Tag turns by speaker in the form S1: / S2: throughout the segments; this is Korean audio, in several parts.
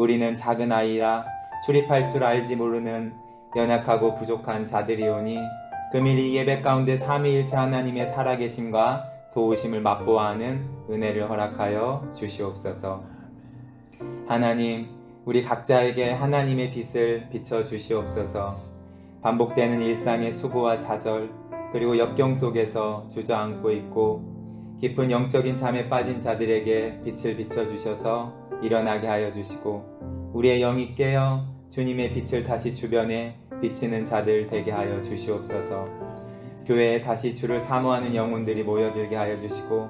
S1: 우리는 작은 아이라 출입할 줄 알지 모르는 연약하고 부족한 자들이오니 금일 이 예배 가운데 삼위일체 하나님의 살아계심과 도우심을 맛보아하는 은혜를 허락하여 주시옵소서. 하나님, 우리 각자에게 하나님의 빛을 비춰 주시옵소서. 반복되는 일상의 수고와 좌절, 그리고 역경 속에서 주저앉고 있고 깊은 영적인 잠에 빠진 자들에게 빛을 비춰 주셔서 일어나게 하여 주시고 우리의 영이 깨어 주님의 빛을 다시 주변에 비치는 자들 되게 하여 주시옵소서. 교회에 다시 주를 사모하는 영혼들이 모여들게 하여 주시고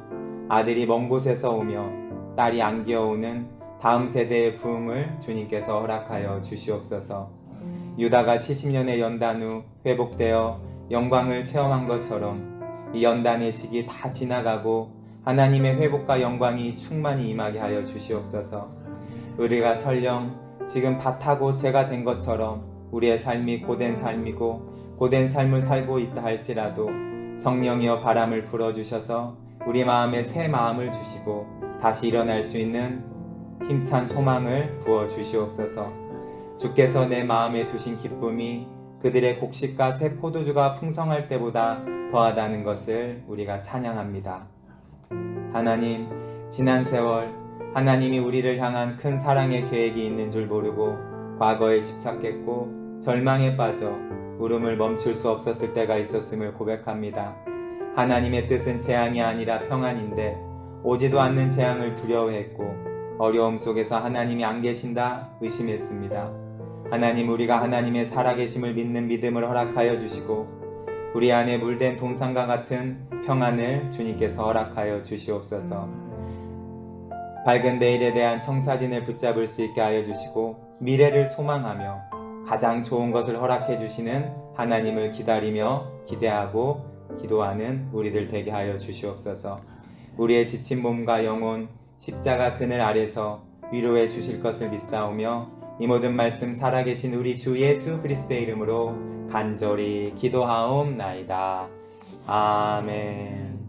S1: 아들이 먼 곳에서 오며 딸이 안겨오는 다음 세대의 부흥을 주님께서 허락하여 주시옵소서. 유다가 70년의 연단 후 회복되어 영광을 체험한 것처럼 이 연단의 시기 다 지나가고 하나님의 회복과 영광이 충만히 임하게 하여 주시옵소서. 우리가 설령 지금 다 타고 죄가 된 것처럼 우리의 삶이 고된 삶이고 고된 삶을 살고 있다 할지라도 성령이여 바람을 불어 주셔서 우리 마음에 새 마음을 주시고 다시 일어날 수 있는 힘찬 소망을 부어 주시옵소서. 주께서 내 마음에 두신 기쁨이 그들의 곡식과 새 포도주가 풍성할 때보다 더하다는 것을 우리가 찬양합니다. 하나님, 지난 세월 하나님이 우리를 향한 큰 사랑의 계획이 있는 줄 모르고 과거에 집착했고 절망에 빠져 울음을 멈출 수 없었을 때가 있었음을 고백합니다. 하나님의 뜻은 재앙이 아니라 평안인데 오지도 않는 재앙을 두려워했고 어려움 속에서 하나님이 안 계신다 의심했습니다. 하나님 우리가 하나님의 살아계심을 믿는 믿음을 허락하여 주시고 우리 안에 물된 동산과 같은 평안을 주님께서 허락하여 주시옵소서. 밝은 내일에 대한 청사진을 붙잡을 수 있게 하여 주시고 미래를 소망하며 가장 좋은 것을 허락해 주시는 하나님을 기다리며 기대하고 기도하는 우리들 되게 하여 주시옵소서. 우리의 지친 몸과 영혼 십자가 그늘 아래서 위로해 주실 것을 믿사오며 이 모든 말씀 살아계신 우리 주 예수 그리스도의 이름으로 간절히 기도하옵나이다. 아멘.